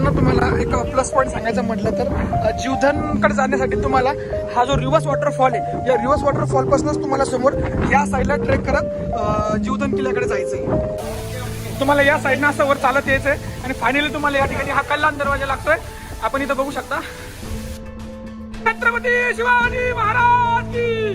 मित्रांनो तुम्हाला एक प्लस पॉईंट सांगायचं म्हटलं तर जीवधनकडे जाण्यासाठी तुम्हाला हा जो रिव्हर्स वॉटरफॉल आहे या रिव्हर्स वॉटरफॉलपासूनच तुम्हाला समोर या साईडला ट्रेक करत जीवधन किल्ल्याकडे आहे तुम्हाला या साईडनं असं वर चालत यायचं आहे आणि फायनली तुम्हाला या ठिकाणी हा कल्याण दरवाजा लागतोय. आपण इथं बघू शकता. छत्रपती शिवाजी महाराज की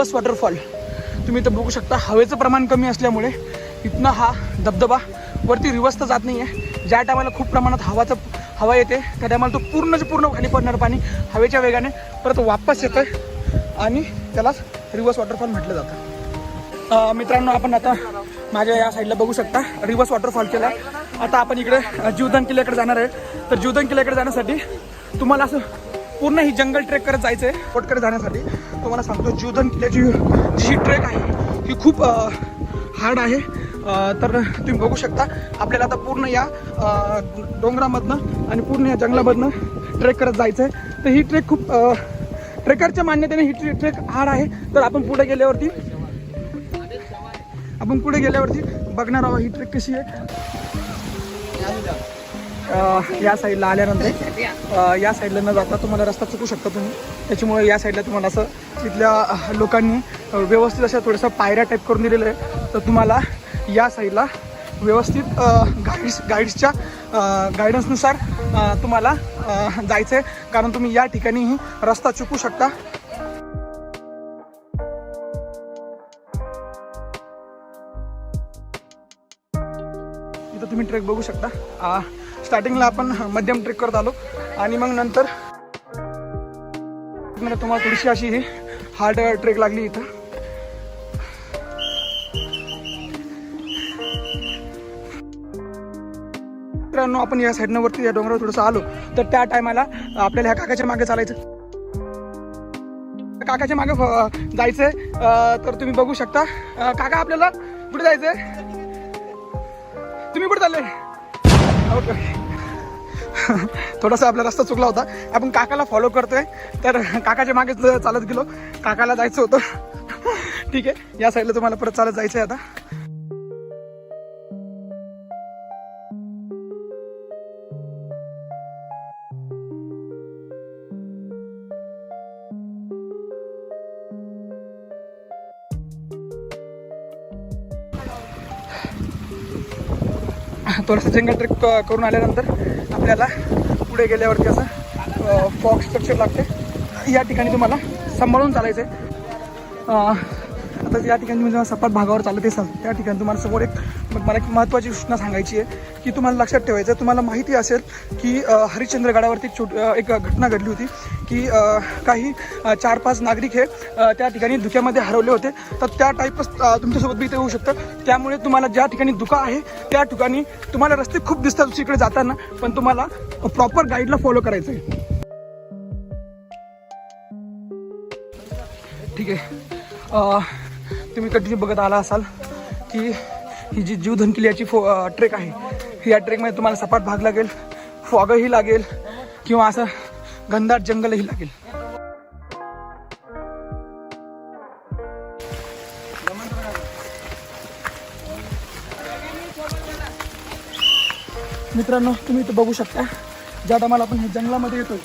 हा वॉटरफॉल तुम्ही इथं बघू शकता हवेचं प्रमाण कमी असल्यामुळे इथनं हा धबधबा वरती रिवर्स तर जात नाही आहे ज्या टायमाला खूप प्रमाणात हवाचं हवा येते त्या टायमाला तो पूर्णच पूर्ण खाली पडणार पाणी हवेच्या वेगाने परत वापस येतं आणि त्यालाच रिव्हर्स वॉटरफॉल म्हटलं जातं. मित्रांनो आपण आता माझ्या या साईडला बघू शकता रिव्हर्स वॉटरफॉल केला. आता आपण इकडे अ, जीवदान किल्ल्याकडे जाणार आहे. तर जीवदान किल्ल्याकडे जाण्यासाठी तुम्हाला असं पूर्ण ही जंगल ट्रेक करत जायचं आहे पोटकडे जाण्यासाठी. तुम्हाला सांगतो जीवधन किल्ल्याची जी ट्रेक आहे ही खूप हार्ड आहे. तर तुम्ही बघू शकता आपल्याला आता पूर्ण या डोंगरामधनं आणि पूर्ण या जंगलामधनं ट्रेक करत जायचं आहे तर ही ट्रेक खूप ट्रेकरच्या मान्यतेने ही ट्रे- ट्रेक हार्ड आहे. तर आपण पुढे गेल्यावरती आपण पुढे गेल्यावरती बघणार आहोत ही ट्रेक कशी आहे. या साईडला आल्यानंतर या साईडला न जाता तुम्हाला रस्ता चुकू शकता तुम्ही. त्याच्यामुळे या साईडला तुम्हाला असं तिथल्या लोकांनी व्यवस्थित अशा थोडंसं पायऱ्या टाईप करून दिलेलं आहे तर तुम्हाला या साईडला व्यवस्थित गाईड्स गाईड्सच्या गायडन्सनुसार तुम्हाला जायचं आहे कारण तुम्ही या ठिकाणीही रस्ता चुकू शकता. इथं तुम्ही ट्रेक बघू शकता. स्टार्टिंगला आपण मध्यम ट्रेक करत आलो. आणि मग नंतर तुम्हाला थोडीशी अशी ही हार्ड ट्रेक लागली इथं. मित्रांनो आपण या साईडनं वरती या डोंगरावर थोडंसं आलो. तर त्या टायमाला आपल्याला ह्या काकाच्या मागे चालायचं. काकाच्या मागे जायचंय. तर तुम्ही बघू शकता. काका आपल्याला कुठे जायचंय. तुम्ही कुठे चालले. Okay okay. थोडासा आपला रस्ता चुकला होता. आपण काकाला फॉलो करतोय. तर काकाच्या मागे चालत गेलो. काकाला जायचं होतं. ठीक आहे. या साईडला तुम्हाला परत चालत जायचं आहे आता. थोडंसं जंगल ट्रिक करून आल्यानंतर आपल्याला पुढे गेल्यावरती असं फॉग स्ट्रक्चर लागते. या ठिकाणी तुम्हाला सांभाळून चालायचं आहे आता या ठिकाणी तुम्ही जेव्हा सपाट भागावर चालत असाल त्या ठिकाणी तुम्हाला समोर एक मला एक महत्त्वाची सूचना सांगायची आहे की तुम्हाला लक्षात ठेवायचं तुम्हाला माहिती असेल की हरिश्चंद्रगडावरती एक छोट एक घटना घडली होती. की काही चार पाच नागरिक हे त्या ठिकाणी धुक्यामध्ये हरवले होते. तर त्या टाईपच तुमच्यासोबत बी इथे होऊ शकतं. त्यामुळे तुम्हाला ज्या ठिकाणी धुका आहे त्या ठिकाणी तुम्हाला रस्ते खूप दिसतात दुसरीकडे जाताना पण तुम्हाला प्रॉपर गाईडला फॉलो करायचं आहे ठीक आहे. तुम्ही कधी बघत आला असाल की ही जी जीवधन किल्ल्याची फो ट्रेक आहे या ट्रेकमध्ये तुम्हाला सपाट भाग लागेल फॉगही लागेल किंवा असं घनदाट जंगलही लागेल. मित्रांनो तुम्ही इथं बघू शकता ज्या टायमाला आपण हे जंगलामध्ये येतोय.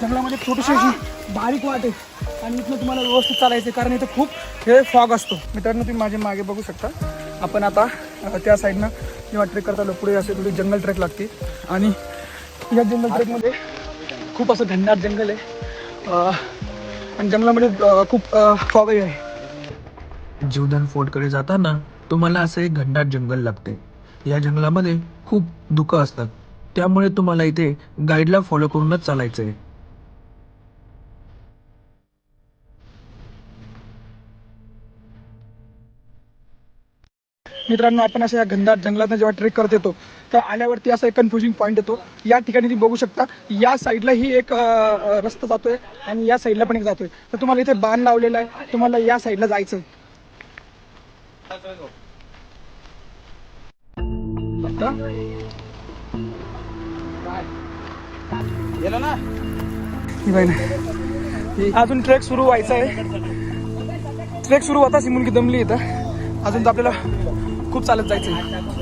जंगलामध्ये छोटीशी अशी बारीक वाट आहे आणि इथनं तुम्हाला व्यवस्थित चालायचं कारण इथं खूप हे फॉग असतो. मित्रांनो तुम्ही माझे मागे बघू शकता. आपण आता त्या साईडनं जेव्हा ट्रेक करता आलो पुढे असे थोडी जंगल ट्रेक लागते आणि या जंगल ट्रेकमध्ये खूप असं घनदाट जंगल आहे. आणि जंगलामध्ये खूप फॉगही आहे. जीवदान फोर्टकडे जाताना तुम्हाला असं एक घनदाट जंगल लागते. या जंगलामध्ये खूप धुकं असतात. त्यामुळे तुम्हाला इथे गाईडला फॉलो करूनच चालायचं आहे मित्रांनो आपण अशा या घनदाट जंगलात जेव्हा ट्रेक करत येतो तर आल्यावरती असा एक कन्फ्युजिंग पॉईंट येतो. या ठिकाणी तुम्ही बघू शकता या साईडला ही एक रस्ता जातोय आणि या साईडला पण एक जातोय. तर तुम्हाला इथे बाण लावलेला आहे तुम्हाला या साईडला जायचं. अजून ट्रेक सुरू व्हायचा आहे ट्रेक सुरू होताच ही मुलगी दमली इथं. अजून तर आपल्याला खूप चालत जायचं.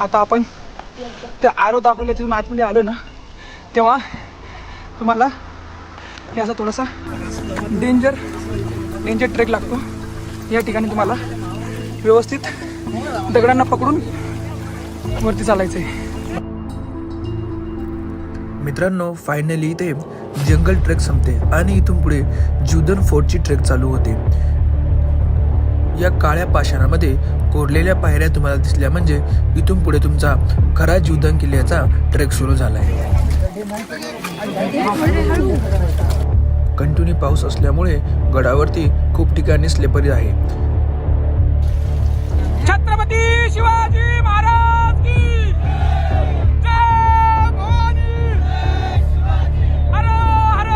आता आपण त्या आरो दाखवल्या तुम्ही आतमध्ये आलो ना तेव्हा तुम्हाला हे असा थोडासा डेंजर डेंजर ट्रेक लागतो. या ठिकाणी तुम्हाला व्यवस्थित. दगडांना पकडून वरती चालायचं आहे मित्रांनो फायनली इथे जंगल ट्रेक संपते आणि इथून पुढे जुदन फोर्टची ट्रेक चालू होते. या काळ्या पाषाणामध्ये कोरलेल्या पायऱ्या तुम्हाला दिसल्या म्हणजे इथून पुढे तुमचा खरा जुदन किल्ल्याचा ट्रेक सुरू झाला आहे कंटिन्यू पाऊस असल्यामुळे गडावरती खूप ठिकाणी स्लेपरी आहे. शिवाजी महाराज की जय भवानी। हर हर।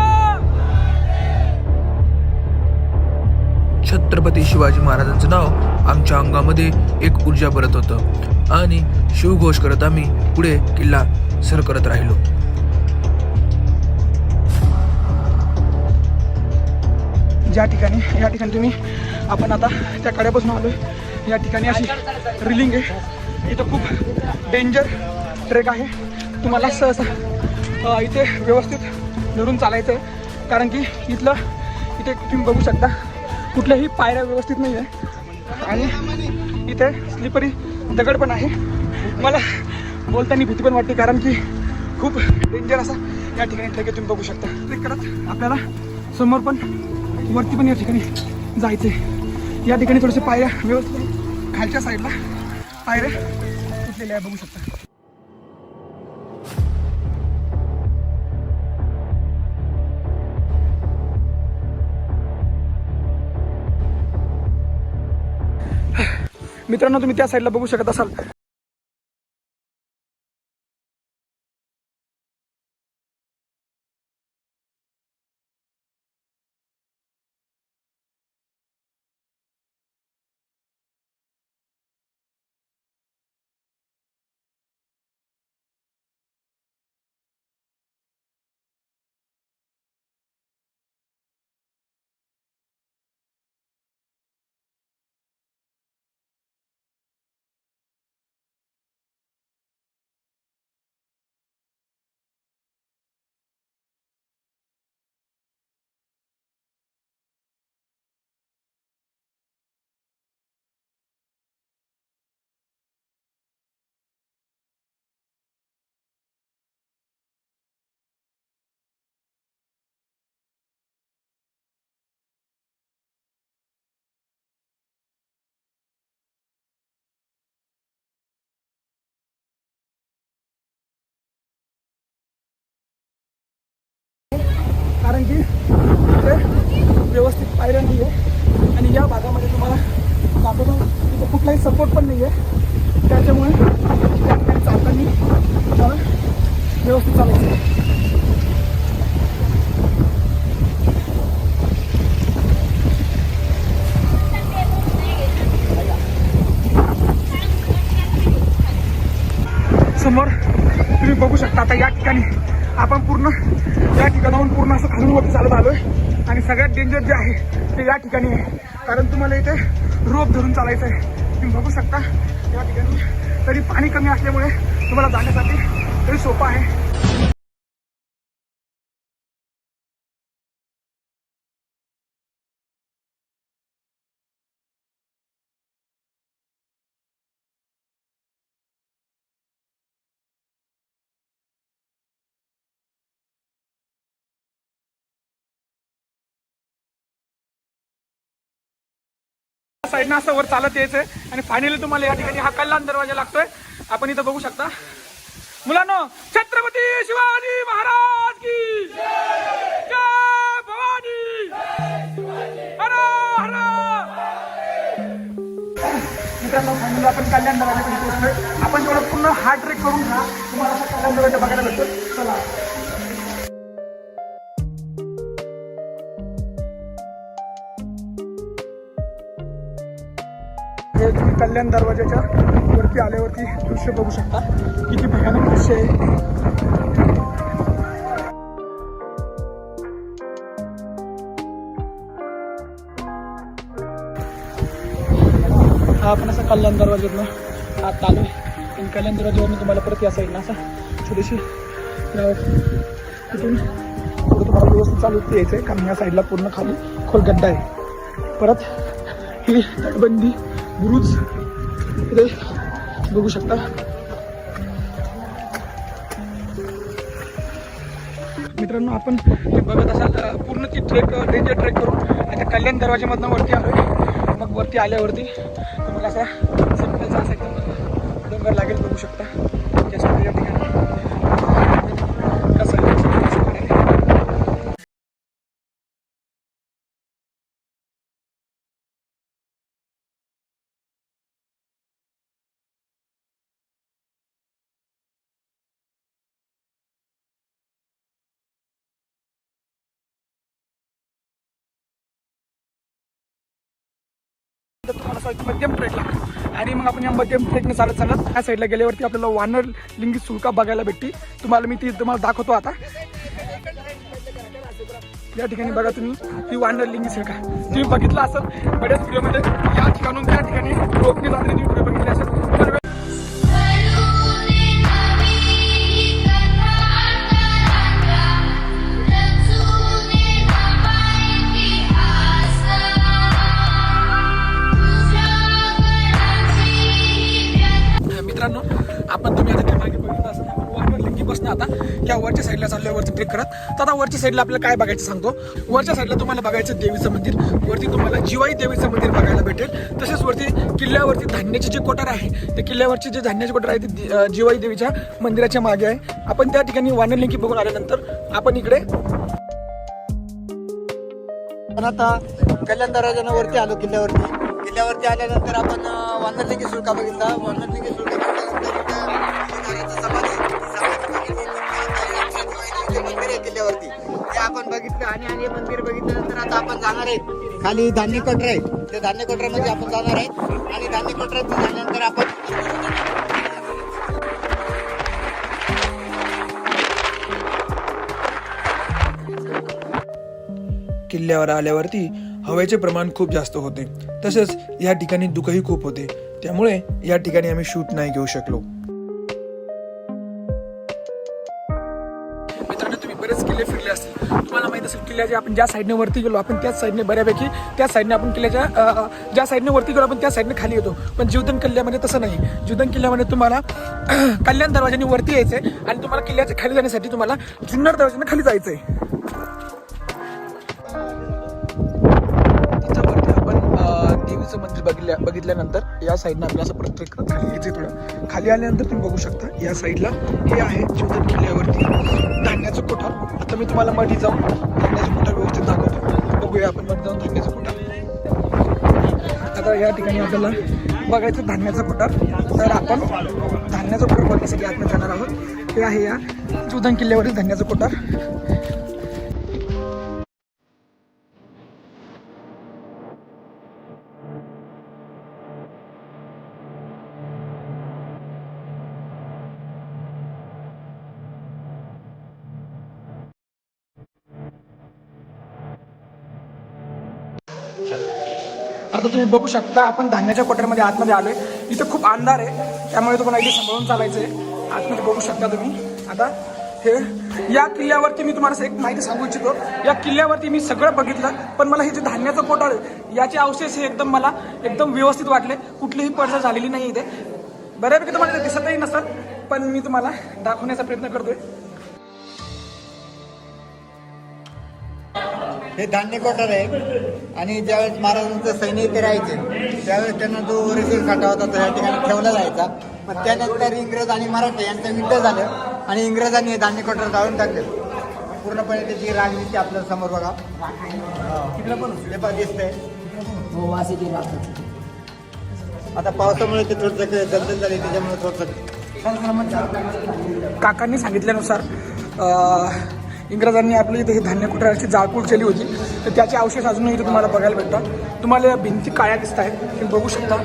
छत्रपती शिवाजी महाराजांचं नाव आमच्या अंगामध्ये एक ऊर्जा भरत होतं. आणि शिवघोष करत आम्ही पुढे किल्ला सर करत राहिलो. ज्या ठिकाणी या ठिकाणी तुम्ही आपण आता त्या कड्यापासून आलो आहे या ठिकाणी अशी रिलिंग आहे. इथं खूप डेंजर ट्रेक आहे. तुम्हाला सहसा इथे व्यवस्थित धरून चालायचं आहे कारण की इथलं इथे तुम्ही बघू शकता कुठल्याही पायऱ्या व्यवस्थित नाही आहे आणि इथे स्लिपरी दगड पण आहे. मला बोलताना भीती पण वाटते कारण की खूप डेंजर असा या ठिकाणी ट्रेक आहे तुम्ही बघू शकता. ट्रेक करत आपल्याला समोर पण वरती पण या ठिकाणी जायचं आहे या ठिकाणी थोडेसे पायऱ्या व्यवस्थित खालच्या साईडला पायऱ्या तुटलेल्या आहे बघू शकता. मित्रांनो तुम्ही त्या साईडला बघू शकत असाल. कारण की इथे व्यवस्थित पायऱ्या नाही आहे आणि या भागामध्ये तुम्हाला दाखवतो तिथे कुठलाही सपोर्ट पण नाही आहे त्याच्यामुळे त्या चालताना तुम्हाला व्यवस्थित चालायचं जे आहे ते या ठिकाणी आहे. कारण तुम्हाला इथे रोप धरून चालायचं आहे. तुम्ही बघू शकता या ठिकाणी तरी पाणी कमी असल्यामुळे तुम्हाला जाण्यासाठी तरी सोपं आहे. साईडनं असं वर चालत यायचंय आणि फायनली तुम्हाला या ठिकाणी हा कल्याण दरवाजा लागतोय. आपण इथं बघू शकता. मुलांनो छत्रपती शिवाजी महाराज की जय! भवानी! मित्रांनो फायनली आपण कल्याण दरवाजाकडे पोहोचलोय. आपण तेवढं पूर्ण हार्ट ट्रेक करून घ्या. तुम्हाला कल्याण दरवाजा बघायला भेटतो चला. हे तुम्ही कल्याण दरवाजाच्या वरती आल्यावरती दृश्य बघू शकता. किती भयानक दृश्य आहे. हा आपण असा कल्याण दरवाज्यातनं आत आलो आणि कल्याण दरवाज्यावरून तुम्हाला परत या साईडनं असा छोटीशी तिथून पुढे तुम्हाला व्यवस्थित चालू यायचं आहे कारण या साईडला पूर्ण खाली खोल गड्डा आहे. परत ही तटबंदी बुरुज. इथे बघू शकता. मित्रांनो आपण हे बघत असाल पूर्ण ती ट्रेक डेंजर ट्रेक करून आता कल्याण दरवाजामधनं वरती आलोय. मग वरती आल्यावरती तुम्हाला असा सिंपलचा असा एकदम डोंगर लागेल बघू शकता. त्याच्यामध्ये या ठिकाणी. मध्यम ट्रेकला आणि मग आपण या मध्यम ट्रेकने चालत चालत त्या साईडला गेल्यावरती आपल्याला वानर लिंगी सुळका बघायला भेटते तुम्हाला मी ती तुम्हाला दाखवतो आता. या ठिकाणी बघा तुम्ही ती वानर लिंगी सुळका तुम्ही बघितलं असेल बऱ्याच व्हिडिओमध्ये या ठिकाणून त्या ठिकाणी रोपणी जाणारी तुम्ही बघितले साईडला आपल्याला काय बघायचं सांगतो? वरच्या साईडला तुम्हाला बघायचं देवीचं मंदिर वरती तुम्हाला जिवाई देवीचं मंदिर बघायला भेटेल. तसेच वरती किल्ल्यावरती धान्याचे जे कोठार आहे ते किल्ल्यावरचे जे धान्याचे कोठार आहे ते जिवाई देवीच्या मंदिराच्या मागे आहे. आपण त्या ठिकाणी वानर बघून आल्यानंतर आपण इकडे पण आता कल्याण दरवाजानं वरती आलो किल्ल्यावरती. किल्ल्यावरती आल्यानंतर आपण वानरलिंगी सुळका बघितला. वानरलिंगी सुळका आपण बघितलं आणि आणि हे मंदिर बघितल्यानंतर आता आपण जाणार आहे. खाली धान्य कोटर आहे. ते धान्य कोटरामध्ये आपण जाणार आहे. आणि धान्य कोटरात झाल्यानंतर आपण किल्ल्यावर आल्यावरती हवेचे प्रमाण खूप जास्त होते. तसेच या ठिकाणी दुःखही खूप होते. त्यामुळे या ठिकाणी आम्ही शूट नाही घेऊ शकलो. बरेच किल्ले फिरले असतील. तुम्हाला माहीत असेल किल्ल्याच्या आपण ज्या साईडने वरती गेलो आपण त्याच साईडने बऱ्यापैकी त्या साईडने आपण किल्ल्याच्या ज्या साईडने वरती गेलो आपण त्या साईडने खाली येतो. पण जीवधन किल्ल्यामध्ये तसं नाही. जीवधन किल्ल्यामध्ये तुम्हाला कल्याण दरवाजाने वरती यायचं आहे आणि तुम्हाला किल्ल्याच्या खाली जाण्यासाठी तुम्हाला जुन्नर दरवाजाने खाली जायचं आहे बघितल्या बघितल्यानंतर या साईडनं आपल्याला असं परत ट्रेक खाली थोडं. खाली आल्यानंतर तुम्ही बघू शकता या साईडला हे आहे जीवदन किल्ल्यावरती. धान्याचं कोठार आता मी तुम्हाला मधी जाऊन धान्याचं कोठार व्यवस्थित दाखवतो. बघूया आपण मध्ये जाऊन धान्याचं कोठार आता या ठिकाणी आपल्याला बघायचं धान्याचं कोठार तर आपण धान्याचं कोठार बघण्यासाठी आतमध्ये जाणार आहोत. हे आहे या जीवदन किल्ल्यावरील धान्याचं कोठार तुम्ही बघू शकता आपण धान्याच्या कोटरमध्ये आतमध्ये आलोय. इथं खूप अंधार आहे त्यामुळे तुम्हाला इथे सांभाळून चालायचं आहे आतमध्ये बघू शकता तुम्ही. आता हे या किल्ल्यावरती मी तुम्हाला असं एक माहिती सांगू इच्छितो. या किल्ल्यावरती मी सगळं बघितलं पण मला हे जे धान्याचं कोटार आहे याचे अवशेष हे एकदम मला एकदम व्यवस्थित वाटले. कुठलीही पडझड झालेली नाही इथे. बऱ्यापैकी तुम्हाला दिसतही नसतात पण मी तुम्हाला दाखवण्याचा प्रयत्न करतोय. हे धान्य कोठार आहे. आणि ज्यावेळेस महाराजांचं सैनिक इथे राहायचे त्यावेळेस त्यांना जो रेशील साठा होता तो या ठिकाणी ठेवला जायचा. पण त्यानंतर इंग्रज आणि मराठे यांचं युद्ध झालं आणि इंग्रजांनी हे धान्य कोठार जाळून टाकले. पूर्णपणे त्याची राग दिसते आपल्यासमोर बघा. तिकडे पण पण दिसतंय. आता पावसामुळे ते थोडंसं दलदल झाली त्याच्यामुळे थोडंसं काकांनी सांगितल्यानुसार अं, इंग्रजांनी आपली इथे हे धान्य अशी जाळपोळ केली होती. तर त्याचे अवशेष अजूनही इथे तुम्हाला बघायला भेटतात. तुम्हाला या भिंती काळ्या दिसत आहेत. तुम्ही बघू शकता.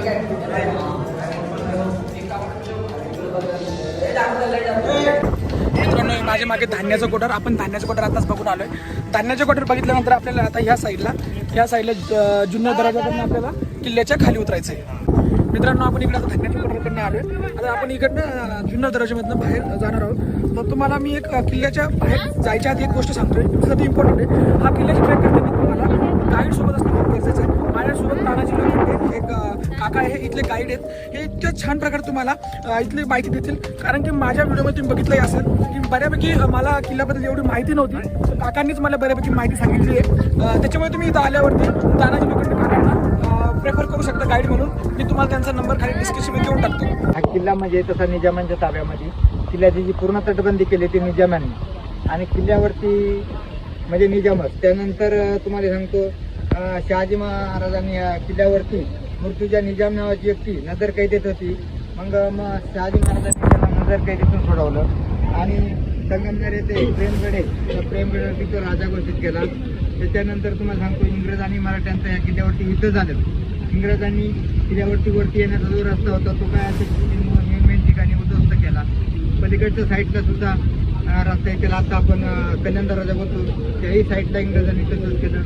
मित्रांनो माझे माझ्या मागे धान्याचं कोटर आपण धान्याचं कोटर आताच बघून आलोय. धान्याचं कोटर बघितल्यानंतर आपल्याला आता ह्या साईडला ह्या साईडला जुन्या जुन्नर आपल्याला किल्ल्याच्या खाली उतरायचं आहे मित्रांनो आपण इकडे आता धान्याच्या कोटरकडनं आलोय. आता आपण इकडनं जुन्नर दरवाजामधनं बाहेर जाणार आहोत. तर तुम्हाला मी एक किल्ल्याच्या बाहेर जायच्या आधी एक गोष्ट सांगतोय. तुमच्यासाठी इम्पॉर्टंट आहे. हा किल्ल्याची ट्रेक करताना तुम्हाला. गाईड सोबत असणं खूप गरजेचं आहे. माझ्यासोबत तानाजी लोक एक काका आहे इथले गाईड आहेत. हे इतक्या छान प्रकारे तुम्हाला अं, इथली माहिती देतील. कारण की माझ्या व्हिडिओमध्ये तुम्ही बघितलंही असेल की बऱ्यापैकी मला किल्ल्याबद्दल एवढी माहिती नव्हती. काकांनीच मला बऱ्यापैकी माहिती सांगितली आहे. त्याच्यामुळे तुम्ही इथं आल्यावरती तानाजी लोखंडे काकांना प्रेफर करू शकता गाईड म्हणून. मी तुम्हाला त्यांचा नंबर खाली डिस्क्रिप्शनमध्ये देऊन टाकतो. हा किल्ला म्हणजे तसा निजामांच्या ताब्यामध्ये. किल्ल्याची जी पूर्ण तटबंदी केली ती निजामांनी. आणि किल्ल्यावरती म्हणजे निजामच. त्यानंतर तुम्हाला सांगतो शहाजी महाराजांनी या किल्ल्यावरती मृत्यूच्या निजाम नावाची व्यक्ती नजर कैदेत होती. मग मग शहाजी महाराजांनी त्यांना नजर कैदेतून सोडवलं. आणि संगमनेर येथे प्रेमगडे आहे त्या प्रेमगडावरती तो राजा घोषित केला. त्याच्यानंतर तुम्हाला सांगतो इंग्रज आणि मराठ्यांचं या किल्ल्यावरती युद्ध झालं. इंग्रजांनी किल्ल्यावरती वरती येण्याचा जो रस्ता होता तो काय असेल मेन मेन ठिकाणी उद्ध्वस्त केला. पलीकडच्या साईडला सुद्धा रस्ता आहे त्याला आता आपण अं, राजा बोलतो. त्याही साईडला इंग्रजांनी तसंच केलं.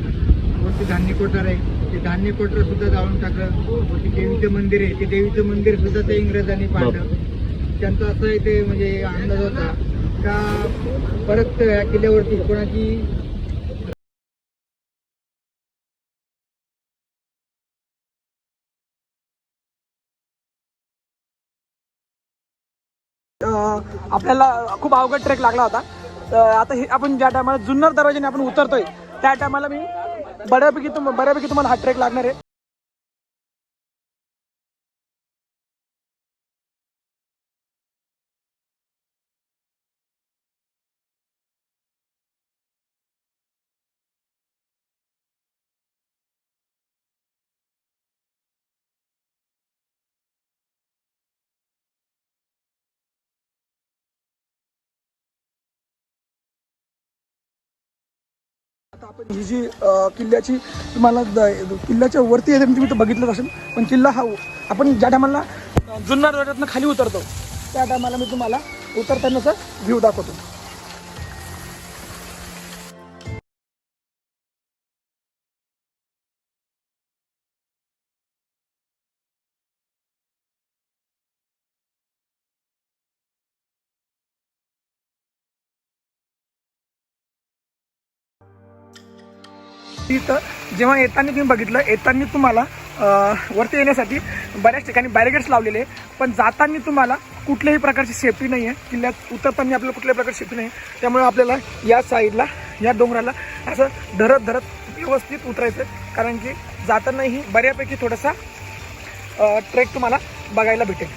वरती धान्य कोठार आहे. ते धान्य कोठार सुद्धा जाळून टाकलं. वरती देवीचं मंदिर आहे ते देवीचं मंदिर सुद्धा ते इंग्रजांनी पाडलं. त्यांचं असं आहे ते म्हणजे अंदाज होता का परत या किल्ल्यावरती कोणाची आपल्याला खूप अवघड ट्रेक लागला होता. तर आता हे आपण ज्या टायमाला जुन्नर दरवाजाने आपण उतरतोय त्या टायमाला मी बऱ्यापैकी तुम बऱ्यापैकी तुम्हाला हा ट्रेक लागणार आहे. आपण ही जी किल्ल्याची तुम्हाला द- किल्ल्याच्या वरती येते तुम्ही तर बघितलंच असेल. पण किल्ला हा आपण ज्या टायमाला जुन्नर रोडातनं खाली उतरतो त्या टायमाला मी तुम्हाला उतरतानाचा व्ह्यू दाखवतो. तिथं जेव्हा येताना तुम्ही बघितलं येताना तुम्हाला वरती येण्यासाठी बऱ्याच ठिकाणी बॅरिगेड्स लावलेले पण जाताना तुम्हाला कुठल्याही प्रकारची सेफ्टी नाही आहे किल्ल्यात उतरताना आपल्याला कुठल्याही प्रकारची सेफ्टी नाही आहे त्यामुळे आपल्याला या साईडला या डोंगराला असं धरत धरत व्यवस्थित उतरायचं आहे. कारण की जातानाही बऱ्यापैकी थोडासा ट्रेक तुम्हाला बघायला भेटेल.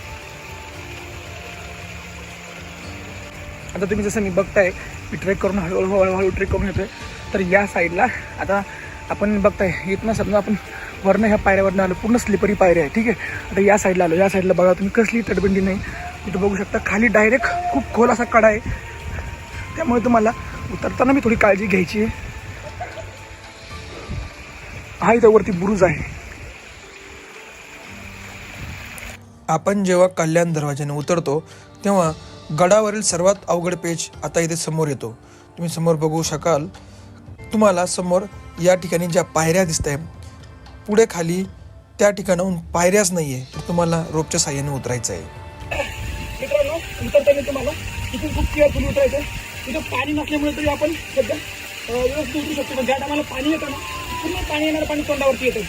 आता तुम्ही जसं मी बघताय मी ट्रेक करून हळूहळू हळूहळू ट्रेक करून येतोय. तर या साईडला आता आपण बघताय इथनं समजा आपण वरनं ह्या पायऱ्यावरनं आलो पूर्ण स्लिपरी पायऱ्या आहे ठीक आहे? आता या साईडला आलो या साईडला बघा तुम्ही कसली तटबंदी नाही. इथं बघू शकता खाली डायरेक्ट खूप खोल असा कडा आहे. त्यामुळे तुम्हाला उतरताना मी थोडी काळजी घ्यायची आहे. हा इथं वरती बुरुज आहे. आपण जेव्हा कल्याण दरवाज्याने उतरतो तेव्हा गडावरील सर्वात अवघड पेच आता इथे समोर येतो. तुम्ही समोर बघू शकाल तुम्हाला समोर या ठिकाणी ज्या पायऱ्या दिसत आहे पुढे खाली त्या ठिकाणाहून पायऱ्याच नाही आहे तर तुम्हाला रोपच्या साह्याने उतरायचं आहे. मित्रांनो उतरताना तुम्हाला. तिथून खूप केअरफुली उतरायचं तिथं पाणी नसल्यामुळे तरी आपण सध्या व्यवस्थित उतरू शकतो. म्हणजे पण ज्या टायमाला पाणी येतं ना पूर्ण पाणी येणारं पाणी तोंडावरती येतं.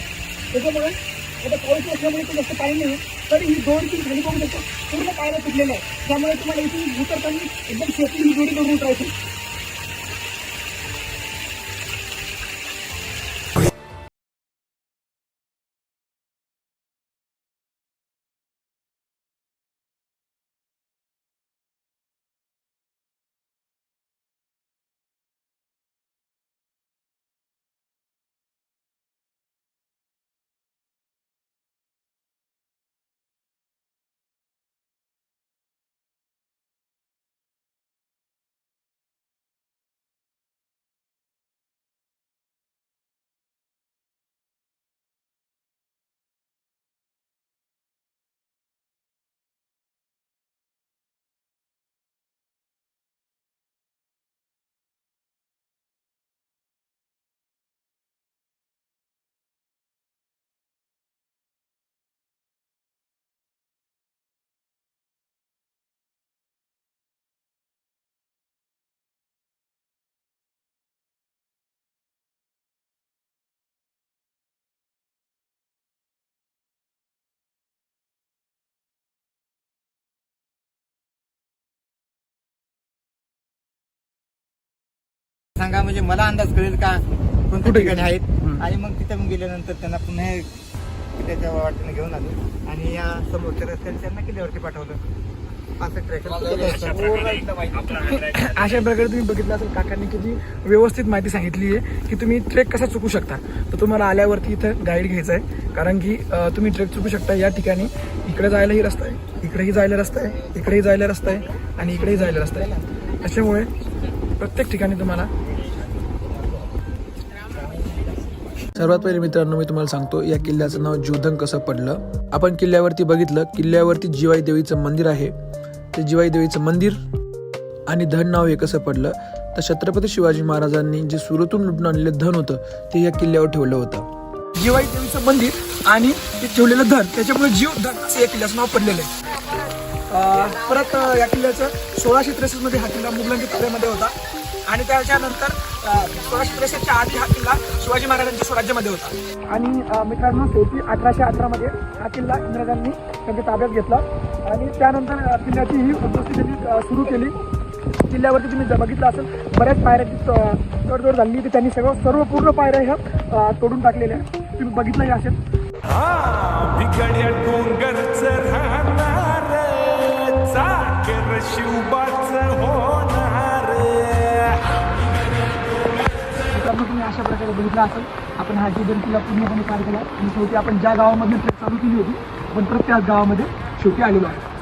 त्याच्यामुळे आता पाऊस असल्यामुळे ते जास्त पाणी नाही तरी ही दोन तीन खाली बघू शकतो पूर्ण पायऱ्या तुटलेल्या आहे त्यामुळे तुम्हाला इथून उतरताना एकदम सेफली जोडी करून उतरायची. सांगा म्हणजे मला अंदाज कळेल का कोणत्या कुठे ठिकाणी गेले? आहेत? आणि मग तिथे मग गेल्यानंतर त्यांना पुन्हा त्याच्या वाटेने घेऊन आलो. आणि या समोरच्या रस्त्याने त्यांना किल्ल्यावरती पाठवलं. असं ट्रॅक अशा प्रकारे तुम्ही बघितलं असेल काकांनी किती व्यवस्थित माहिती सांगितली आहे की तुम्ही ट्रेक कसा चुकू शकता. तर तुम्हाला आल्यावरती इथं गाईड घ्यायचा आहे कारण की अं, तुम्ही ट्रेक चुकू शकता या ठिकाणी. इकडे जायलाही रस्ता आहे इकडेही जायला रस्ता आहे इकडेही जायला रस्ता आहे आणि इकडेही जायला रस्ता आहे. त्याच्यामुळे प्रत्येक ठिकाणी तुम्हाला सर्वात पहिले मित्रांनो मी तुम्हाला सांगतो या किल्ल्याचं नाव जोधन कसं पडलं? आपण किल्ल्यावरती बघितलं किल्ल्यावरती जिवाई देवीचं मंदिर आहे. ते जिवाई देवीचं मंदिर आणि धन नाव हे कसं पडलं? तर छत्रपती शिवाजी महाराजांनी जे सुरतून लुटून आणलेलं धन होतं ते या किल्ल्यावर ठेवलं होतं. जिवाई देवीचं मंदिर आणि ते ठेवलेलं धन त्याच्यामुळे जीव धन असं या किल्ल्याचं नाव पडलेलं आहे. परत या किल्ल्याचं सोळाशे त्रेसष्टमध्ये हा किल्ला मुघलांच्या ताब्यामध्ये होता. आणि त्याच्यानंतर सोळाशे त्रेसष्टच्या आधी हा किल्ला शिवाजी महाराजांच्या स्वराज्यामध्ये होता. आणि मित्रांनो शेवटी अठराशे अठरा मध्ये हा किल्ला इंग्रजांनी त्यांच्या ताब्यात घेतला. आणि त्यानंतर किल्ल्याची ही उद्ध्वस्ती त्यांनी सुरू केली. किल्ल्यावरती तुम्ही बघितलं असेल बऱ्याच पायऱ्याची तडजोड झाली. होती त्यांनी सगळं सर्व पूर्ण पायऱ्या ह्या तोडून टाकलेल्या आहेत. तुम्ही बघितलंही असेल. हा शिवबाच होणार अशा प्रकारे बघितलं असेल आपण हा जीवन किल्ला पूर्णपणे पार केला. आणि शेवटी आपण ज्या गावामधून ट्रेक चालू केली होती आपण प्रत्येक गावामध्ये शेवटी आलेलो आहे.